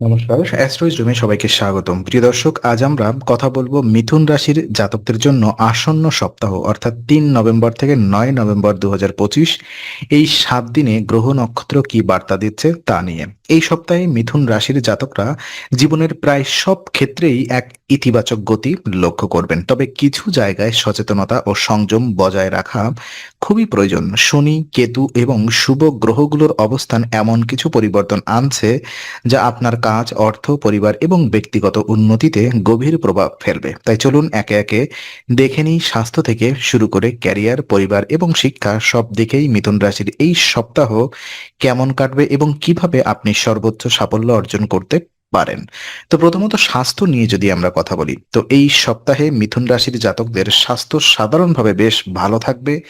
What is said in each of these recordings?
নমস্কার। অ্যাস্ট্রোইজ রুমে সবাইকে স্বাগতম। প্রিয় দর্শক, আজ আমরা কথা বলব মিথুন রাশির জাতকদের জন্য আসন্ন সপ্তাহ, অর্থাৎ তিন নভেম্বর থেকে নয় নভেম্বর দু হাজার পঁচিশ। এই সাত দিনে গ্রহ নক্ষত্র কি বার্তা দিচ্ছে তা নিয়ে। এই সপ্তাহে মিথুন রাশির জাতকরা জীবনের প্রায় সব ক্ষেত্রেই এক ইতিবাচক গতি লক্ষ্য করবেন। তবে কিছু জায়গায় সচেতনতা ও সংযম বজায় রাখা খুবই প্রয়োজন। শনি, কেতু এবং শুভ গ্রহগুলোর অবস্থান এমন কিছু পরিবর্তন আনছে যা আপনার কাজ, অর্থ, পরিবার এবং ব্যক্তিগত উন্নতিতে গভীর প্রভাব ফেলবে। তাই চলুন একে একে দেখে নিই স্বাস্থ্য থেকে শুরু করে ক্যারিয়ার, পরিবার এবং শিক্ষা সব দিকেই মিথুন রাশির এই সপ্তাহ কেমন কাটবে এবং কীভাবে আপনি সর্বোচ্চ সাফল্য অর্জন করতে পারেন। তো প্রথমত স্বাস্থ্য নিয়ে যদি আমরা কথা বলি, তো এই সপ্তাহে মিথুন রাশির জাতকদের স্বাস্থ্য সাধারণভাবে বেশ ভালো থাকবে।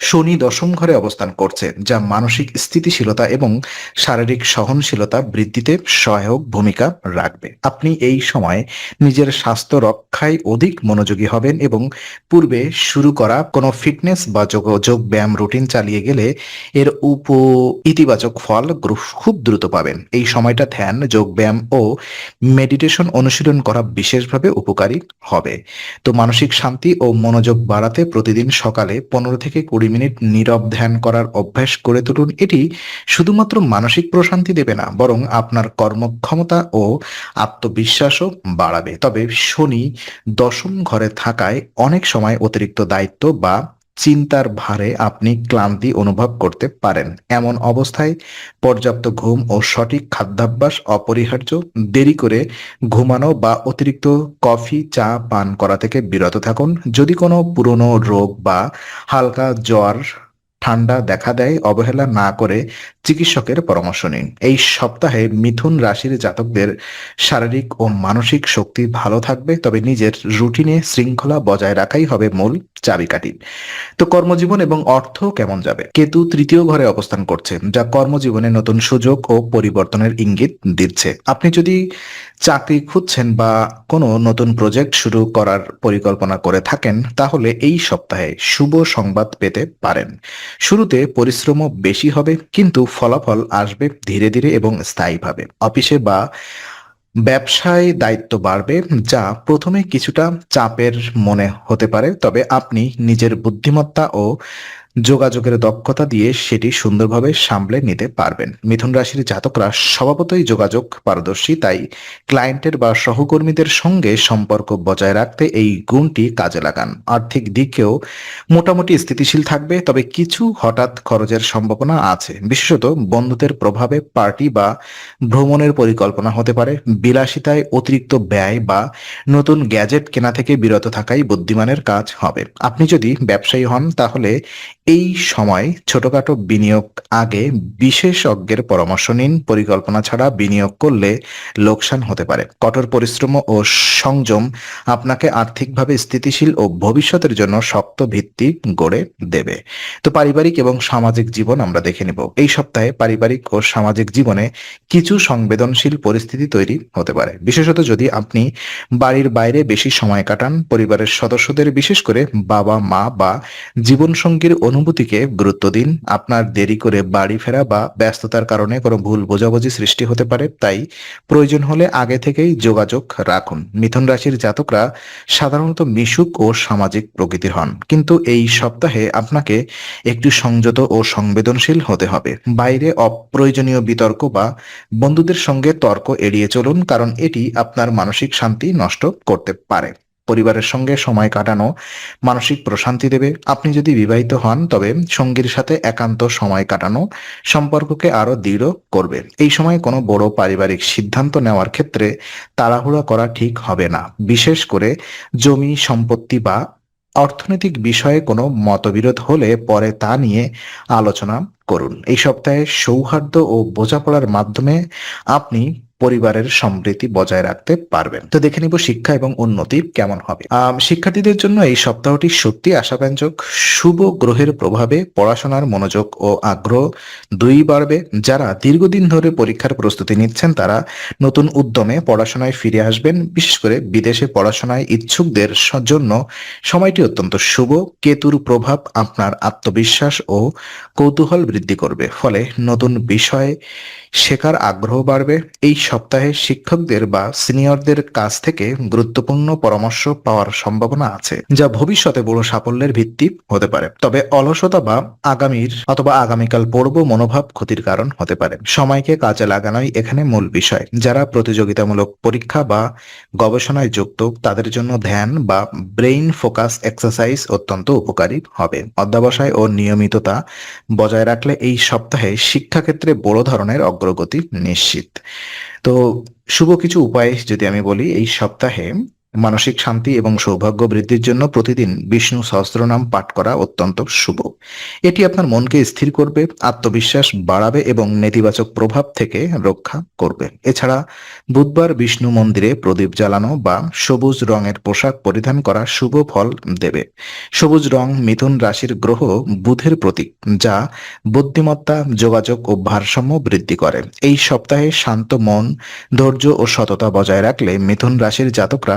শনি দশম ঘরে অবস্থান করছে, যা মানসিক স্থিতিশীলতা এবং শারীরিক সহনশীলতা বৃদ্ধিতে সহায়ক ভূমিকা রাখবে। আপনি এই সময় নিজের স্বাস্থ্য রক্ষায় অধিক মনোযোগী হবেন এবং পূর্বে শুরু করা কোনো ফিটনেস বা যোগ যোগ ব্যায়াম রুটিন চালিয়ে গেলে এর উপ, ইতিবাচক ফল খুব দ্রুত পাবেন। এই সময়টা ধ্যান, যোগ ব্যায়াম ও মেডিটেশন অনুশীলন করা বিশেষভাবে উপকারী হবে। তো মানসিক শান্তি ও মনোযোগ বাড়াতে প্রতিদিন সকালে পনেরো থেকে কুড়ি মিনিট নীরব ধ্যান করার অভ্যাস করে তুলুন। এটি শুধুমাত্র মানসিক প্রশান্তি দেবে না, বরং আপনার কর্মক্ষমতা ও আত্মবিশ্বাসও বাড়াবে। তবে শনি দশম ঘরে থাকায় অনেক সময় অতিরিক্ত দায়িত্ব বা চিন্তার ভারে আপনি ক্লান্তি অনুভব করতে পারেন। এমন অবস্থায় পর্যাপ্ত ঘুম ও সঠিক খাদ্যাভ্যাস অপরিহার্য। দেরি করে ঘুমানো বা অতিরিক্ত কফি, চা, পান করা থেকে বিরত থাকুন। যদি কোনো পুরনো রোগ বা হালকা জ্বর, ঠান্ডা দেখা দেয়, অবহেলা না করে চিকিৎসকের পরামর্শ নিন। এই সপ্তাহে মিথুন রাশির জাতকদের শারীরিক ও মানসিক শক্তি ভালো থাকবে, তবে নিজের রুটিনে শৃঙ্খলা বজায় রাখাই হবে মূল চাবিকাঠি। তো কর্মজীবন এবং অর্থ কেমন যাবে? কেতু তৃতীয় ঘরে অবস্থান করছে যা কর্মজীবনে নতুন সুযোগ ও পরিবর্তনের ইঙ্গিত দিচ্ছে। আপনি যদি চাকরি খুঁজছেন বা কোনো নতুন প্রজেক্ট শুরু করার পরিকল্পনা করে থাকেন, তাহলে এই সপ্তাহে শুভ সংবাদ পেতে পারেন। শুরুতে পরিশ্রমও বেশি হবে, কিন্তু ফলাফল আসবে ধীরে ধীরে এবং স্থায়ীভাবে। অফিসে বা ব্যবসায় দায়িত্ব বাড়বে, যা প্রথমে কিছুটা চাপের মনে হতে পারে, তবে আপনি নিজের বুদ্ধিমত্তা ও যোগাযোগের দক্ষতা দিয়ে সেটি সুন্দরভাবে সামলে নিতে পারবেন। মিথুন রাশির জাতকরা স্বভাবতই যোগাযোগ পারদর্শী, তাই ক্লায়েন্টের বা সহকর্মীদের সঙ্গে সম্পর্ক বজায় রাখতে এই গুণটি কাজে লাগান। আর্থিক দিকেও মোটামুটি স্থিতিশীল থাকবে, তবে কিছু হঠাৎ খরচের সম্ভাবনা আছে। বিশেষত বন্ধুদের প্রভাবে পার্টি বা ভ্রমণের পরিকল্পনা হতে পারে। বিলাসিতায় অতিরিক্ত ব্যয় বা নতুন গ্যাজেট কেনা থেকে বিরত থাকাই বুদ্ধিমানের কাজ হবে। আপনি যদি ব্যবসায়ী হন, তাহলে এই সময় ছোটখাটো বিনিয়োগ আগে বিশেষজ্ঞের পরামর্শ নিন। পরিকল্পনা ছাড়া বিনিয়োগ করলে লোকসান হতে পারে। কঠোর পরিশ্রম ও সংযম আপনাকে আর্থিকভাবে স্থিতিশীল ও ভবিষ্যতের জন্য শক্ত ভিত্তি গড়ে দেবে। তো পারিবারিক এবং সামাজিক জীবন আমরা দেখে নেব। এই সপ্তাহে পারিবারিক ও সামাজিক জীবনে কিছু সংবেদনশীল পরিস্থিতি তৈরি হতে পারে। বিশেষত যদি আপনি বাড়ির বাইরে বেশি সময় কাটান, পরিবারের সদস্যদের বিশেষ করে বাবা মা বা জীবনসঙ্গীর অনুভূতিকে গুরুত্ব দিন। আপনার দেরি করে বাড়ি ফেরা বা ব্যস্ততার কারণে কোনো ভুল বোঝাবুঝি সৃষ্টি হতে পারে, তাই প্রয়োজন হলে আগে থেকেই যোগাযোগ রাখুন। মিথুন রাশির জাতকরা সাধারণত মিশুক ও সামাজিক প্রকৃতির হন, কিন্তু এই সপ্তাহে আপনাকে একটু সংযত ও সংবেদনশীল হতে হবে। বাইরে অপ্রয়োজনীয় বিতর্ক বা বন্ধুদের সঙ্গে তর্ক এড়িয়ে চলুন, কারণ এটি আপনার মানসিক শান্তি নষ্ট করতে পারে। পরিবারের সঙ্গে সময় কাটানো, মানসিক প্রশান্তি দেবে। আপনি যদি বিবাহিত হন, তবে সঙ্গীর সাথে একান্ত সময় কাটানো, সম্পর্ককে আরও দৃঢ় করবে। এই সময় কোনো বড় পারিবারিক সিদ্ধান্ত নেওয়ার ক্ষেত্রে তাড়াহুড়া করা ঠিক হবে না। বিশেষ করে জমি, সম্পত্তি বা অর্থনৈতিক বিষয়ে কোনো মতবিরোধ হলে পরে তা নিয়ে আলোচনা করুন। এই সপ্তাহে সৌহার্দ্য ও বোঝাপড়ার মাধ্যমে আপনি পরিবারের সমৃদ্ধি বজায় রাখতে পারবেন। তো দেখে নিব শিক্ষা এবং উন্নতি কেমন হবে। শিক্ষার্থীদের জন্য এই সপ্তাহটি সত্যি আশাব্যঞ্জক। শুভ গ্রহের প্রভাবে পড়াশোনার মনোযোগ ও আগ্রহ দুই বাড়বে। যারা দীর্ঘদিন ধরে পরীক্ষার প্রস্তুতি নিচ্ছেন, তারা নতুন উদ্যমে পড়াশোনায় ফিরে আসবেন। বিশেষ করে বিদেশে পড়াশোনায় ইচ্ছুকদের জন্য সময়টি অত্যন্ত শুভ। কেতুর প্রভাব আপনার আত্মবিশ্বাস ও কৌতূহল বৃদ্ধি করবে। ফলে নতুন বিষয়ে শেখার আগ্রহ বাড়বে। এই সপ্তাহে শিক্ষকদের বা সিনিয়রদের কাছ থেকে গুরুত্বপূর্ণ পরামর্শ পাওয়ার সম্ভাবনা আছে, যা ভবিষ্যতে বড় সাফল্যের ভিত্তি হতে পারে। তবে অলসতা বা আগামীর অথবা আগামীকাল পড়ব মনোভাব ক্ষতির কারণ হতে পারে। সময়কে কাজে লাগানোই এখানে মূল বিষয়। যারা প্রতিযোগিতামূলক পরীক্ষা বা গবেষণায় যুক্ত, তাদের জন্য ধ্যান বা ব্রেইন ফোকাস এক্সারসাইজ অত্যন্ত উপকারী হবে। অধ্যাবসায় ও নিয়মিততা বজায় রাখলে এই সপ্তাহে শিক্ষাক্ষেত্রে বড় ধরনের অগ্রগতি নিশ্চিত। তো শুভ কিছু উপায় যদি আমি বলি এই সপ্তাহে মানসিক শান্তি এবং সৌভাগ্য বৃদ্ধির জন্য প্রতিদিন বিষ্ণু সহস্রনাম পাঠ করা অত্যন্ত শুভ। এটি আপনার মনকে স্থির করবে, আত্মবিশ্বাস বাড়াবে এবং নেতিবাচক প্রভাব থেকে রক্ষা করবে। এছাড়া বুধবার বিষ্ণু মন্দিরে প্রদীপ জ্বালানো বা সবুজ রঙের পোশাক পরিধান করা শুভ ফল দেবে। সবুজ রং মিথুন রাশির গ্রহ বুধের প্রতীক, যা বুদ্ধিমত্তা, যোগাযোগ ও ভারসাম্য বৃদ্ধি করে। এই সপ্তাহে শান্ত মন, ধৈর্য ও সততা বজায় রাখলে মিথুন রাশির জাতকরা